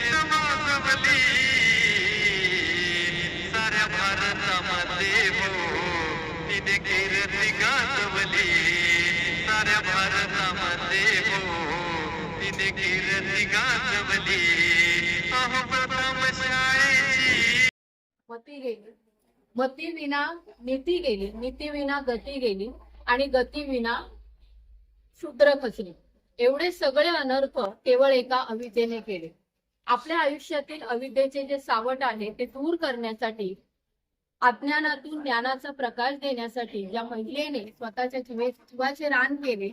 समाजवली साऱ्या भारतामध्ये हो तिने कीर्ती गाजवली. साऱ्या भारतामध्ये हो तिने कीर्ती गाजवली. अहो प्रथम शाळेची मती गेली. मती विना नीती गेली. नीती विना गती गेली. आणि गती विना शूद्र खचली एवढे सगळे अनर्थ केवळ एका अविद्येने केले. आपल्या आयुष्यातील अविद्येचे जे सावट आहे ते दूर करण्यासाठी अज्ञानातून ज्ञानाचा प्रकाश देण्यासाठी ज्या महिलेने स्वतःच्या जीवे जीवाचे रान केले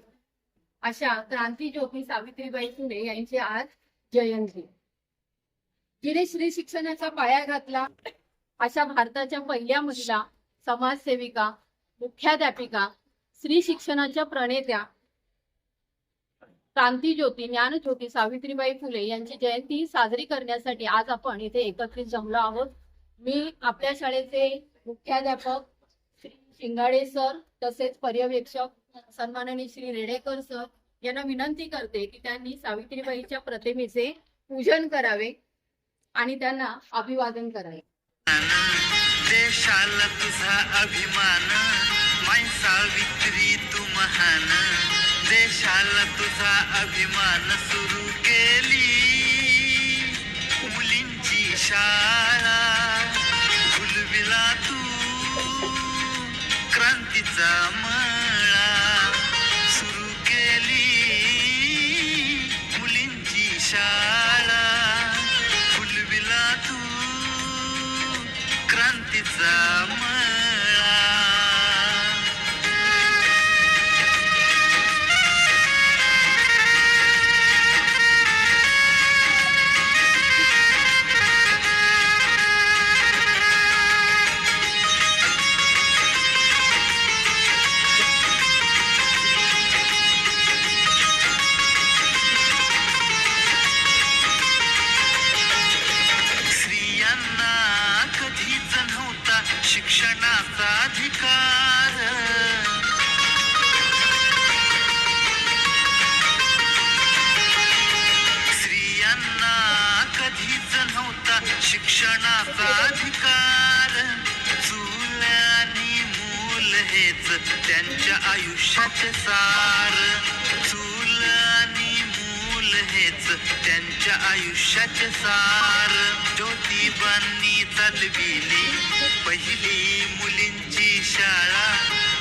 अशा क्रांतीज्योती सावित्रीबाई फुले यांची आज जयंती. जिने श्री शिक्षणाचा पाया घातला अशा भारताच्या पहिल्या महिला समाजसेविका मुख्याध्यापिका स्त्री शिक्षणाच्या प्रणेत्या क्रांतीज्योती ज्ञानज्योती सावित्रीबाई फुले यांची जयंती साजरी करण्यासाठी आज आपण इथे एकत्रित जमलो आहोत. मी आपल्या शाळेचे मुख्याध्यापक श्री शिंगाडे सर तसेच पर्यवेक्षक सन्माननीय श्री रेडेकर सर यांना विनंती करते की त्यांनी सावित्रीबाईच्या प्रतिमेचे पूजन करावे आणि त्यांना अभिवादन करावे. देशाला तुझा अभिमान सावित्री तू महान. देशाला तुझा अभिमान सुरू केली. मुलींची शाळा फुलविला तू. क्रांतीचा मळा सुरू केली. मुलींची शाळा फुलविला तू. क्रांतीचा मळा. शिक्षणाचा अधिकार. चूल आणि मूल हेच त्यांच्या आयुष्याचे सार. चूल आणि मूल हेच त्यांच्या आयुष्याचे सार. ज्योतिबांनी चालविली पहिली मुलींची शाळा.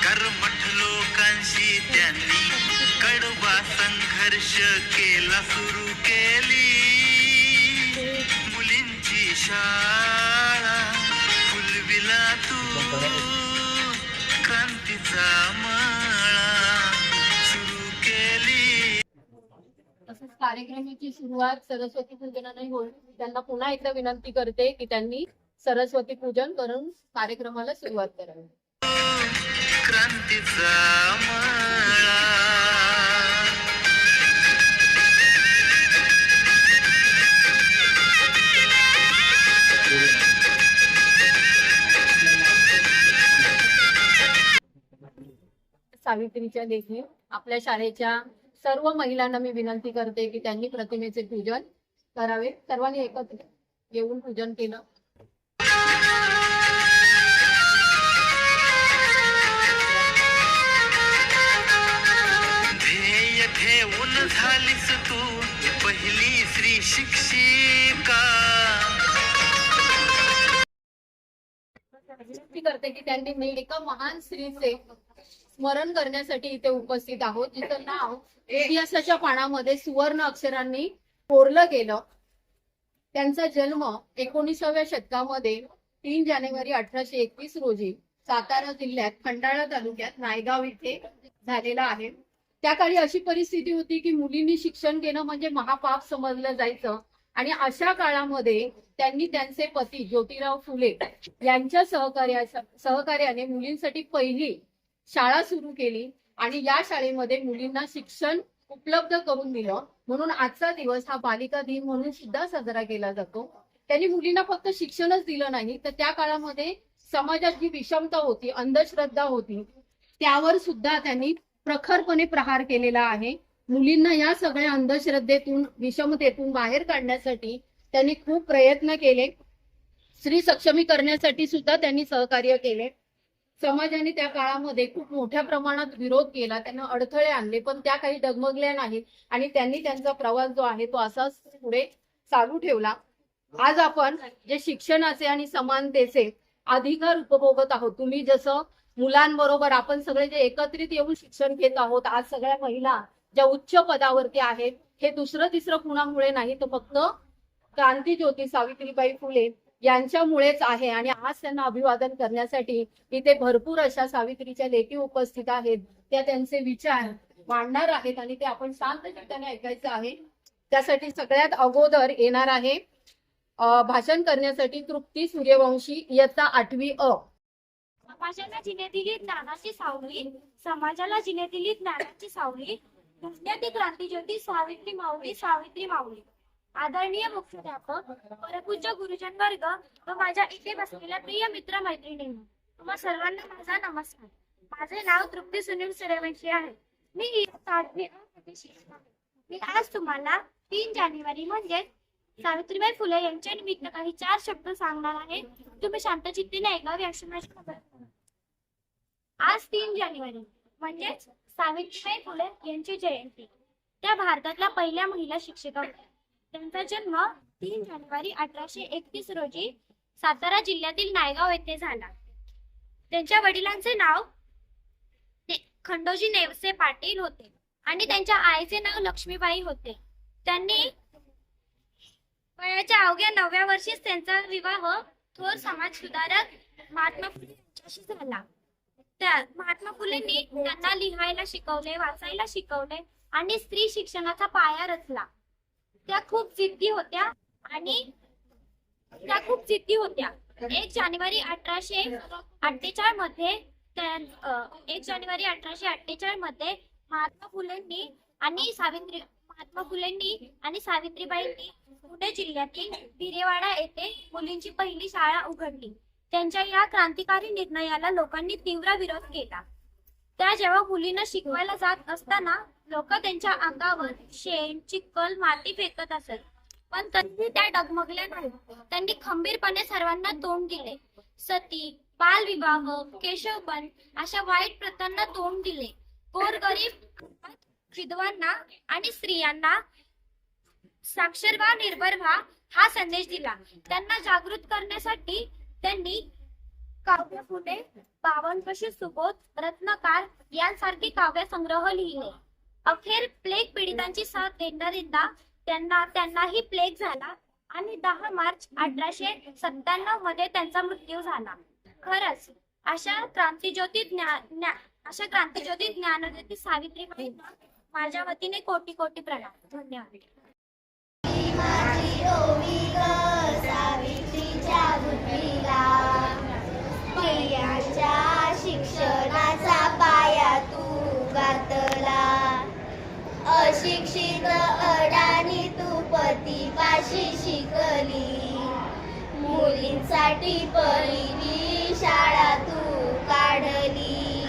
कर्मठ लोकांशी त्यांनी कडवा संघर्ष केला सुरू केली. शाळा फुलविला तू क्रांतीचा मळा सुरू केली. तसंच कार्यक्रमाची सुरुवात सरस्वती पूजनाने होईल. त्यांना पुन्हा एकदा विनंती करते की त्यांनी सरस्वती पूजन करून कार्यक्रमाला सुरुवात करावी. क्रांतीचा मळा सावित्रीच्या देखील आपल्या शाळेच्या सर्व महिलांना मी विनंती करते की त्यांनी प्रतिमेचे पूजन करावे. सर्वांनी एकत्र येऊन पूजन केलं. ध्येय ठेवून झालीस तू पहिली स्त्री शिक्षिका. विनंती करते की त्यांनी एका महान स्त्रीचे स्मरण करण्यासाठी इथे उपस्थित आहोत जिचं नाव इतिहासाच्या पानामध्ये सुवर्ण अक्षरांनी कोरलं गेलं. त्यांचा जन्म एकोणीसाव्या शतकामध्ये तीन जानेवारी अठराशे एकवीस रोजी सातारा जिल्ह्यात खंडाळा तालुक्यात नायगाव इथे झालेला आहे. त्या काळी अशी परिस्थिती होती की मुलींनी शिक्षण घेणं म्हणजे महापाप समजलं जायचं आणि अशा काळामध्ये त्यांनी त्यांचे पती ज्योतिराव फुले यांच्या सहकार्या सहकार्याने मुलींसाठी पहिली शाळा सुरू केली आणि या शाळेमध्ये मुलींना शिक्षण उपलब्ध करून दिलं. म्हणून आजचा दिवस हा बालिका दिन म्हणून सुद्धा साजरा केला जातो. त्यांनी मुलींना फक्त शिक्षणच दिलं नाही तर त्या काळामध्ये समाजात जी विषमता होती अंधश्रद्धा होती त्यावर सुद्धा त्यांनी प्रखरपणे प्रहार केलेला आहे. मुलींना या सगळ्या अंधश्रद्धेतून विषमतेतून बाहेर काढण्यासाठी त्यांनी खूप प्रयत्न केले. स्त्री सक्षमीकरणासाठी सुद्धा त्यांनी सहकार्य केले. समाजाने त्या काळामध्ये खूप मोठ्या प्रमाणात विरोध केला त्यांना अडथळे आणले पण त्या काही डगमगल्या नाहीत. आणि त्यांनी त्यांचा प्रवास जो आहे तो असाच पुढे चालू ठेवला. आज आपण जे शिक्षणाचे आणि समानतेचे अधिकार उपभोगत आहोत तुम्ही जसं मुलांबरोबर आपण सगळे जे एकत्रित येऊन शिक्षण घेत आहोत आज सगळ्या महिला ज्या उच्च पदावरती आहेत हे दुसरं तिसरं कुणामुळे नाही तर फक्त क्रांतीज्योती सावित्रीबाई फुले यांच्यामुळेच आहे. आणि आज त्यांना अभिवादन करण्यासाठी इथे भरपूर अशा सावित्रीच्या लेखी उपस्थित आहेत. त्या त्यांचे विचार मांडणार आहेत आणि ते आपण शांत चित्ताने ऐकायचं आहे. त्यासाठी सगळ्यात अगोदर येणार आहे भाषण करण्यासाठी तृप्ती सूर्यवंशी इयत्ता आठवी अ. समाजाला जिने दिली ज्ञानाची सावली. समाजाला जिने दिली ज्ञानाची सावली. क्रांती ज्योती सावित्री माऊली सावित्री माऊली. आदरणीय मुख्याध्यापक परपूज्य गुरुजन वर्ग व माझ्या इथे बसलेल्या प्रिय मित्र मैत्रिणी तुम्हा सर्वांना माझा नमस्कार. माझे नाव तृप्ती सुनील सूर्यवंशी आहे. मी इयत्ता आठवी मी आज तुम्हाला तीन जानेवारी म्हणजे सावित्रीबाई फुले यांच्या निमित्त काही चार शब्द सांगणार आहे. तुम्ही शांतचित्तीने ऐकावे अशी माझी खबर आज तीन जानेवारी म्हणजेच सावित्रीबाई फुले यांची जयंती. त्या भारतातल्या पहिल्या महिला शिक्षिका होत्या. त्यांचा जन्म तीन जानेवारी अठराशे एकतीस रोजी सातारा जिल्ह्यातील नायगाव येथे झाला. त्यांच्या वडिलांचे नाव खंडोजी नेवसे पाटील होते आणि त्यांच्या आईचे नाव लक्ष्मीबाई होते. त्यांनी वयाच्या अवघ्या नवव्या वर्षीच त्यांचा विवाह थोर समाज सुधारक महात्मा फुले यांच्याशी झाला. त्या महात्मा फुलेंनी त्यांना लिहायला शिकवले वाचायला शिकवले आणि स्त्री शिक्षणाचा पाया रचला. त्या खूप जिद्दी होत्या आणि त्या खूप जिद्दी होत्या. एक जानेवारी अठराशे अठ्ठेचाळमध्ये एक जानेवारी अठराशे अठ्ठेचाळमध्ये महात्मा फुलेंनी आणि सावित्री महात्मा फुलेंनी आणि सावित्रीबाईंनी पुणे जिल्ह्यातील बिरेवाडा येथे मुलींची पहिली शाळा उघडली. त्यांच्या या क्रांतिकारी निर्णयाला लोकांनी तीव्र विरोध केला. त्या जेव्हा मुलींना शिकवायला जात असताना लोक त्यांच्या अंगावर शेण चिक्कल माती फेकत असत. पण तरीही त्या डगमगल्या नाही त्यांनी खंबीरपणे सर्वांना तोंड दिले. सती बालविवाह केशवपण अशा वाईट प्रथांना तोंड दिले. गोरगरीब विधवांना आणि स्त्रियांना साक्षर व्हा निर्भर व्हा हा संदेश दिला. त्यांना जागृत करण्यासाठी त्यांनी काव्य फुले बावनकशी सुबोध रत्नकार यांसारखे काव्य संग्रह लिहिले. अखेर प्लेग पीडितांची साथ देणारींदा त्यांना त्यांनाही प्लेग झाला आणि दहा मार्च अठराशे सत्त्याण्णवमध्ये त्यांचा मृत्यू झाला. खरंच अशा क्रांतीज्योती ज्ञान अशा क्रांतीज्योती ज्ञानज्योती सावित्री माझ्या वतीने कोटी कोटी प्रणाम. धन्यवाद. सावित्रीच्या स्त्रियांच्या शिक्षणाचा पाया तू घातला. अशिक्षित अडाणी तू पतीपाशी शिकली. मुलींसाठी पहिली शाळा तू काढली.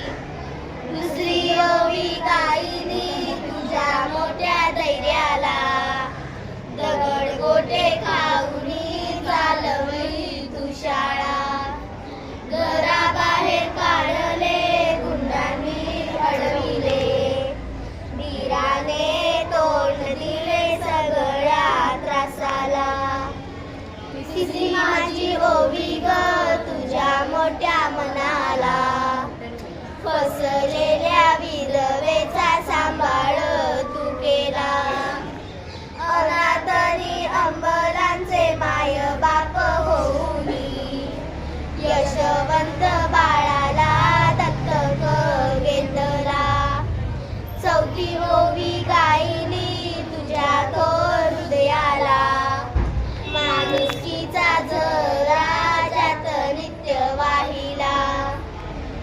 दुसरी ओवी गाईनी तुझ्या मोठ्या धैर्याला दगड गोटे खा चौथी ओवी गायली तुझ्या थोर हृदयाला माणुसकीचा झरा ज्यात नित्य वाहिला.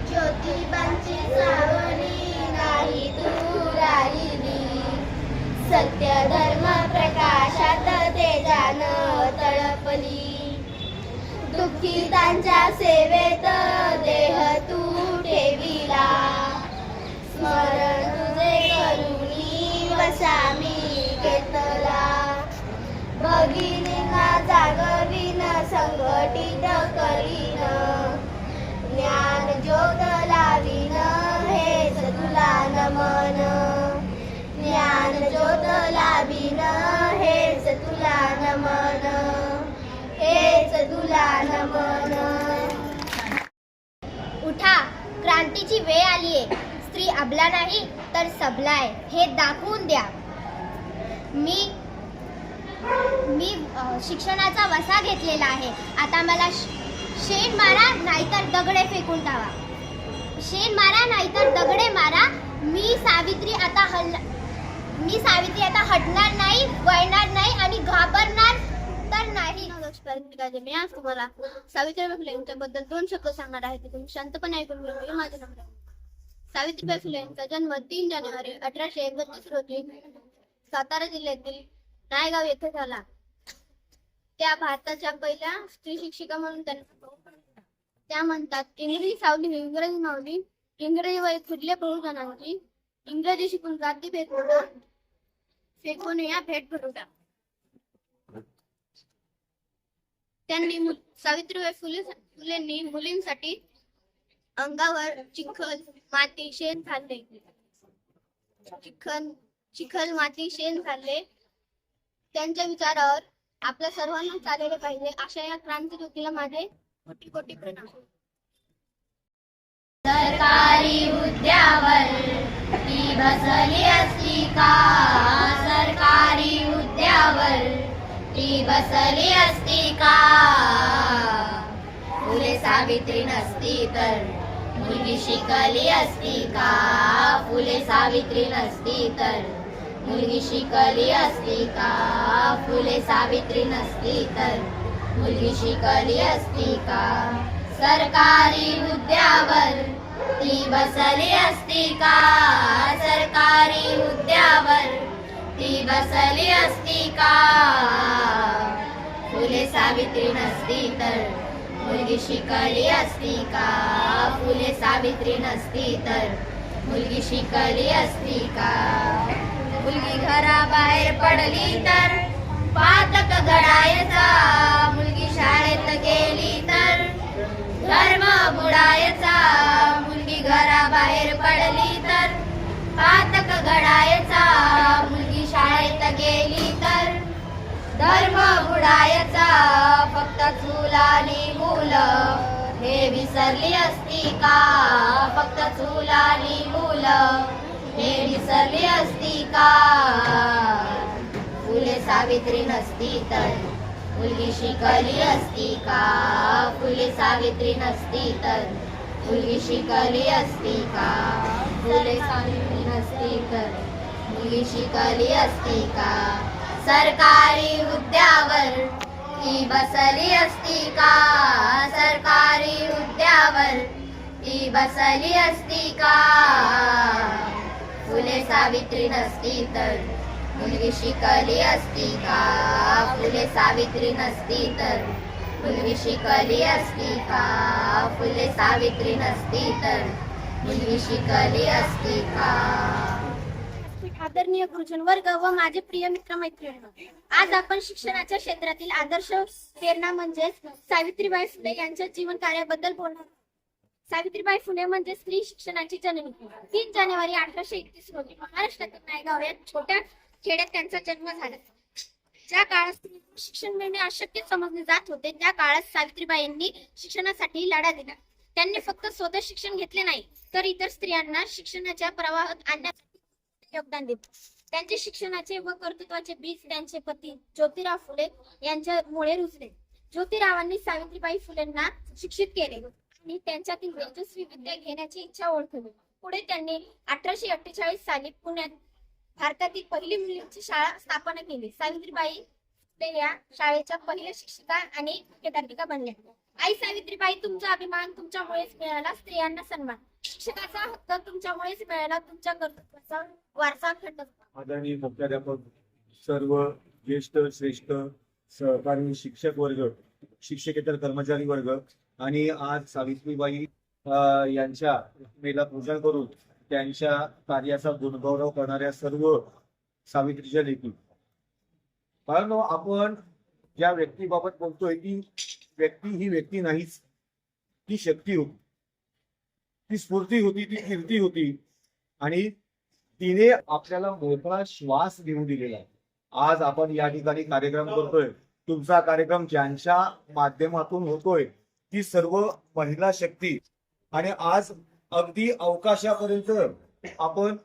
ज्योतिबांची सावली नाही तू राहिली सत्य धर्म प्रकाशात तेजान तळपली. दुःखितांच्या सेवेत देह तू ठेविला. स्मरण स्वामी मी घेतला भगिनींना जागवीन संघटित करीन. ज्ञान ज्योत लावीन हेच तुला नमन. ज्ञान ज्योत लावीन हेच तुला नमन. हेच तुला नमन. उठा क्रांतीची वेळ आलीये. स्त्री अबला नाही तर सबला आहे हे दाखवून द्या. मी मी शिक्षणाचा वसा घेतलेला आहे. आता मला शेण मारा नाहीतर दगडे फेकून टाका शेण मारा नाहीतर दगडे मारा. मी सावित्री आता हल्ला मी सावित्री आता हटणार नाही वळणार नाही आणि घाबरणार तर नाही. मी आज तुम्हाला सावित्रीबाई फुले यांच्याबद्दल दोन शब्द सांगणार आहे. ते तुम्ही शांतपणे ऐकून घ्या. माझे सावित्रीबाई फुले यांचा जन्म तीन जानेवारी अठराशे एकोणतीस रोजी सातारा जिल्ह्यातील नायगाव येथे झाला. त्या भारताच्या पहिल्या स्त्री शिक्षिका म्हणून त्यांना त्या म्हणतात इंग्रजी सावली ही इंग्रजी मावली. इंग्रजी वय खुदले बहुजनांची. इंग्रजी शिकून जाती भेट फेकून या भेट भरूटा त्यांनी सावित्रीबाई फुले फुलेंनी मुलींसाठी अंगावर चिखल माती शेण खाल्ले चिखल चिखल माती शेण खाल्ले त्यांच्या विचारावर आपल्या सर्वांना चालले पाहिजे अशा या क्रांती ज्योतीला माझे कोटी कोटी प्रणाम. सरकारी उद्यावर ती बसली असती का? सरकारी उद्यावर ती बसली असती का? फुले सावित्री नसती तर मुलगी शिकली असती का? फुले सावित्री नसती तर. मुलगी शिकली असती का? फुले सावित्री नसती तर. मुलगी शिकली असती का? सरकारी हुद्द्यावर ती बसली असती का? सरकारी हुद्द्यावर ती बसली असती का? फुले सावित्री नसती तर. मुलगी शिकली असती का? फुले सावित्री नसती तर मुलगी शिकली असती का? मुलगी घराबाहेर पडली तर पातक घडायचा. मुलगी शाळेत गेली तर धर्म बुडायचा. मुलगी घराबाहेर पडली तर पातक घडायचा. मुलगी शाळेत गेली धर्म बुडायचा फक्त चूल आणि मुलं. हे विसरली असती का? फक्त चूल आणि मुलं. हे विसरली असती का? फुले सावित्री नसती तर मुलगी शिकली असती का? फुले सावित्री नसती तर मुलगी शिकली असती का? फुले सावित्री नसती तर मुलगी शिकली असती का? सरकारी हुद्द्यावर ही बसली असती का? सरकारी हुद्द्यावर ती बसली असती का? फुले सावित्री नसती तर मुलगी शिकली असती का? फुले सावित्री नसती तर मुलगी शिकली असती का? फुले सावित्री नसती तर मुलगी शिकली असती का? आदरणीय गुरुजन वर्ग व माझे प्रिय मित्र मैत्रिणी आज आपण शिक्षणाच्या क्षेत्रातील आदर्श प्रेरणा म्हणजेच सावित्रीबाई फुले यांच्या जीवन कार्याबद्दल बोलणार सावित्रीबाई फुले म्हणजे स्त्री शिक्षणाची जननी. तीन जानेवारी अठराशे एकतीस रोजी महाराष्ट्रातील नायगाव या छोट्या खेड्यात त्यांचा जन्म झाला. ज्या काळात शिक्षण मिळणे अशक्य समजले जात होते त्या काळात सावित्रीबाईंनी शिक्षणासाठी लढा दिला. त्यांनी फक्त स्वतः शिक्षण घेतले नाही तर इतर स्त्रियांना शिक्षणाच्या प्रवाहात आणण्यास योगदान दिले त्यांचे शिक्षणाचे व कर्तृत्वाचे बीज त्यांचे पती ज्योतिराव फुले यांच्यामुळे रुजले. ज्योतिरावांनी सावित्रीबाई फुलेंना शिक्षित केले आणि त्यांच्यातील तेजस्वी विद्या घेण्याची इच्छा ओळखली. पुढे त्यांनी अठराशे अठ्ठेचाळीस साली पुण्यात भारतातील पहिली मुलींची शाळा स्थापना केली. सावित्रीबाई फुले या शाळेच्या पहिल्या शिक्षिका आणि मुख्याध्यापिका बनल्या. आई सावित्रीबाई तुमचा अभिमान तुमच्यामुळेच मिळाला स्त्रियांना सन्मान. शिक्षकाचा हक्क तुमच्यामुळेच मिळाला तुमच्या कर्तृत्वाचा वारसा खंड आदरणीय मुख्याध्यापक सर्व ज्येष्ठ श्रेष्ठ सहकारी शिक्षक वर्ग शिक्षकेतर कर्मचारी वर्ग आणि आज सावित्रीबाई यांच्या मेला पूजन करून त्यांच्या कार्याचा गुणगौरव करणाऱ्या सर्व सावित्रीच्या लेखी. कारण आपण ज्या व्यक्तीबाबत बोलतोय ती व्यक्ती ही व्यक्ती नाहीच ती शक्ती होती. ती स्फूर्ती होती ती कीर्ती होती. आणि तिने आपल्याला मोकळा श्वास घेऊ दिलेला आहे. आज आपण या ठिकाणी कार्यक्रम करतोय. तुमचा कार्यक्रम ज्यांच्या माध्यमातून होतोय ती सर्व महिला शक्ती. आणि आज अगदी अवकाशापर्यंत आपण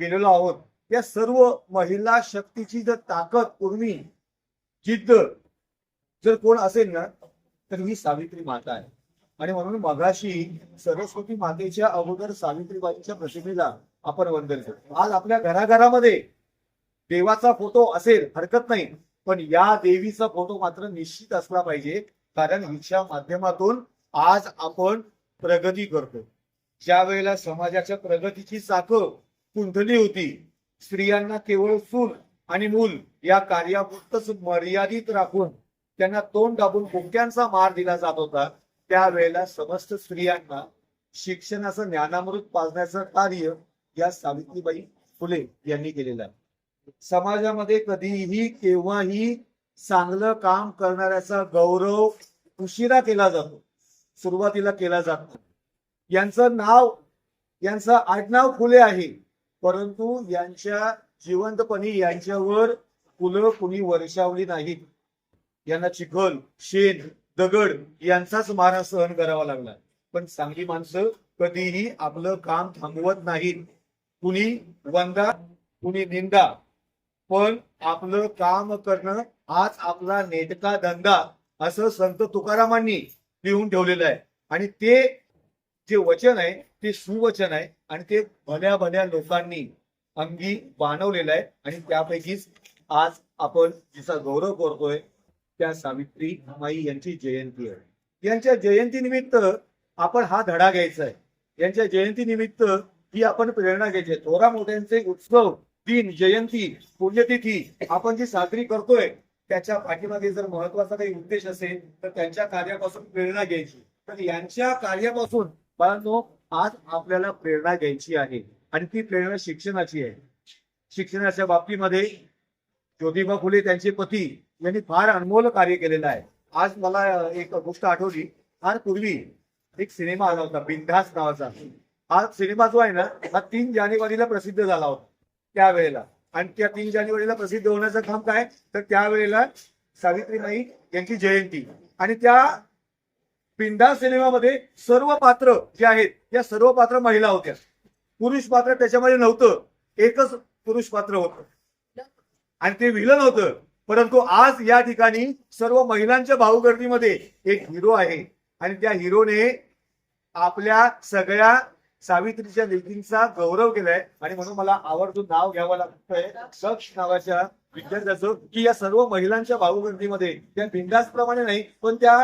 गेलेलो आहोत. त्या सर्व महिला शक्तीची जर ताकद उर्मी जिद्द जर कोण असेल ना तर ही सावित्री माता आहे. आणि म्हणून मगाशी सरस्वती मातेच्या अगोदर सावित्रीबाईंच्या प्रतिमेला आपण वंदन करतो. आज आपल्या घराघरामध्ये देवाचा फोटो असेल हरकत नाही पण या देवीचा फोटो मात्र निश्चित असला पाहिजे कारण हिच्या माध्यमातून आज आपण प्रगती करतो. ज्या वेळेला समाजाच्या प्रगतीची चाकं कुंठली होती स्त्रियांना केवळ सून आणि मूल या कार्यापुरतच मर्यादित राखून त्यांना तोंड दाबून भुक्यांचा मार दिला जात होता त्यावेळेला समस्त स्त्रियांना शिक्षणाचं ज्ञानामृत पाजण्याचं कार्य या सावित्रीबाई फुले यांनी केलेलं आहे. समाजामध्ये कधीही केव्हाही चांगलं काम करणाऱ्याचा गौरव उशिरा केला जातो सुरुवातीला केला जातो यांचं नाव यांचं आडनाव फुले आहे परंतु यांच्या जिवंतपणी यांच्यावर फुलं कुणी वर्षावली नाहीत. यांना चिखल शेण दगड यांचाच मारा सहन करावा लागला. पण चांगली माणसं कधीही आपलं काम थांबवत नाहीत. कुणी वंदा कुणी निंदा. पण आपलं काम करणं हाच आपला नेटका धंदा असं संत तुकारामांनी लिहून ठेवलेलं आहे. आणि ते जे वचन आहे ते सुवचन आहे आणि ते भल्या भल्या लोकांनी अंगी बाणवलेलं आहे. आणि त्यापैकीच आज आपण जिचा गौरव करतोय त्या सावित्री माई यांची जयंती आहे. यांच्या जयंती निमित्त आपण हा धडा घ्यायचा आहे. यांच्या जयंती निमित्त ही आपण प्रेरणा घ्यायची थोरा मोठ्यांचे उत्सव दिन जयंती पुण्यतिथी आपण जी साजरी करतोय त्याच्या पाठीमागे जर महत्त्वाचा काही उद्देश असेल तर त्यांच्या कार्यापासून प्रेरणा घ्यायची. तर यांच्या कार्यापासून बाळांनो आज आपल्याला प्रेरणा घ्यायची आहे. आणि ती प्रेरणा शिक्षणाची आहे. शिक्षणाच्या बाबतीमध्ये ज्योतिबा फुले त्यांचे पती यांनी फार अनमोल कार्य केलेलं आहे. आज मला एक गोष्ट आठवली. फार पूर्वी एक सिनेमा आला होता बिंदास नावाचा. हा सिनेमा जो आहे ना हा तीन जानेवारीला प्रसिद्ध झाला होता त्यावेळेला. आणि त्या तीन जानेवारीला प्रसिद्ध होण्याचं काम काय? तर त्यावेळेला सावित्रीबाई यांची जयंती. आणि त्या बिनधास सिनेमामध्ये सर्व पात्र जे आहेत त्या सर्व पात्र महिला होत्या. पुरुष पात्र त्याच्यामध्ये नव्हतं. एकच पुरुष पात्र होत. आणि ते विलन होतं. परंतु आज या ठिकाणी सर्व महिलांच्या भाऊगर्दीमध्ये एक हिरो आहे. आणि त्या हिरोने आपल्या सगळ्या सावित्रीच्या लेकींचा गौरव केलाय. आणि म्हणून मला आवर्जून नाव घ्यावं लागतंय. दक्ष नावाच्या विद्यार्थ्याचं की या सर्व महिलांच्या भाऊगर्दीमध्ये त्या बिंदास प्रमाणे नाही पण त्या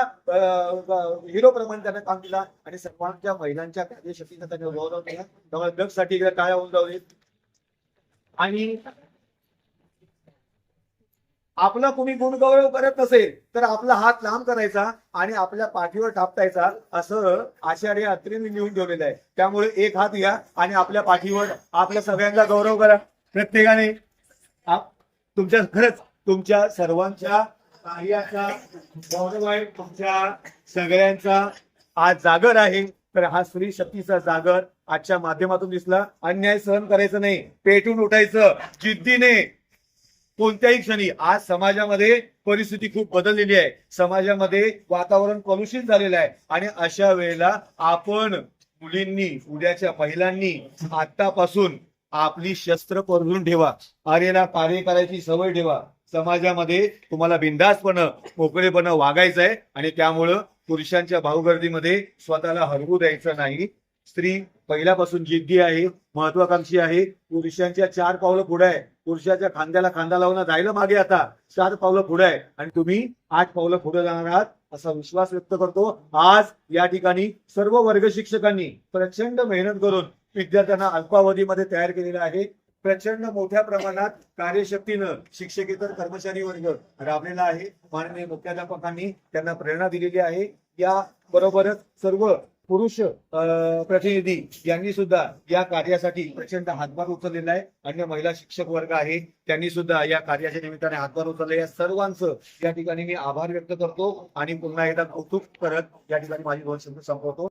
हिरो प्रमाणे त्यांना काम केला. आणि सर्वांच्या महिलांच्या कार्यशक्तीचा त्यांनी गौरव केला. त्यामुळे दक्षसाठी काय होऊन जाऊ आणि आपला कोणी गुणगौरव करत नसेल तर आपला हात लांब करायचा आणि आपल्या पाठीवर टापटायचा असं आचार्य अत्रेंनी लिहून ठेवलेलं आहे. त्यामुळे एक हात घ्या आणि आपल्या पाठीवर आपल्या सगळ्यांचा गौरव करा. प्रत्येकाने तुमच्या खरंच तुमच्या सर्वांच्या कार्याचा गौरव आहे तुमच्या सगळ्यांचा आज जागर आहे. तर हा स्त्री शक्तीचा जागर आजच्या माध्यमातून दिसला. अन्याय सहन करायचं नाही. पेटून उठायचं. जिद्दीने कोणत्याही क्षणी. आज समाजामध्ये परिस्थिती खूप बदललेली आहे. समाजामध्ये वातावरण कलुषित झालेलं आहे. आणि अशा वेळेला आपण मुलींनी उद्याच्या महिलांनी आतापासून आपली शस्त्र परजून ठेवा. आर्यला कार्य करायची सवय ठेवा. समाजामध्ये तुम्हाला बिंदासपणं मोकळेपणं वागायचं आहे आणि त्यामुळं पुरुषांच्या भाऊगर्दीमध्ये स्वतःला हरवू द्यायचं नाही. स्त्री पहिल्यापासून जिद्दी आहे महत्वाकांक्षी आहे. पुरुषांच्या चार पावलं पुढे आहे. पुरुषाच्या खांद्याला खांदा लावून जायला मागे आता. चार पावलं पुढे आहे. आणि तुम्ही आठ पावलं पुढे जाणार आहात असा विश्वास व्यक्त करतो. आज या ठिकाणी सर्व वर्ग शिक्षकांनी प्रचंड मेहनत करून विद्यार्थ्यांना अल्पावधीमध्ये तयार केलेलं आहे. प्रचंड मोठ्या प्रमाणात कार्यशक्तीनं शिक्षकेतर कर्मचारी वर्ग राबलेला आहे. माननीय मुख्याध्यापकांनी त्यांना प्रेरणा दिलेली आहे. या बरोबरच सर्व पुरुष प्रतिनिधी यांनी सुद्धा या कार्यासाठी प्रचंड हातभार उचललेला आहे. अन्य महिला शिक्षक वर्ग आहे त्यांनी सुद्धा या कार्याच्या निमित्ताने हातभार उचलले. या सर्वांचं या ठिकाणी मी आभार व्यक्त करतो आणि पुन्हा एकदा कौतुक करत या ठिकाणी माझी दोन शब्द संपवतो.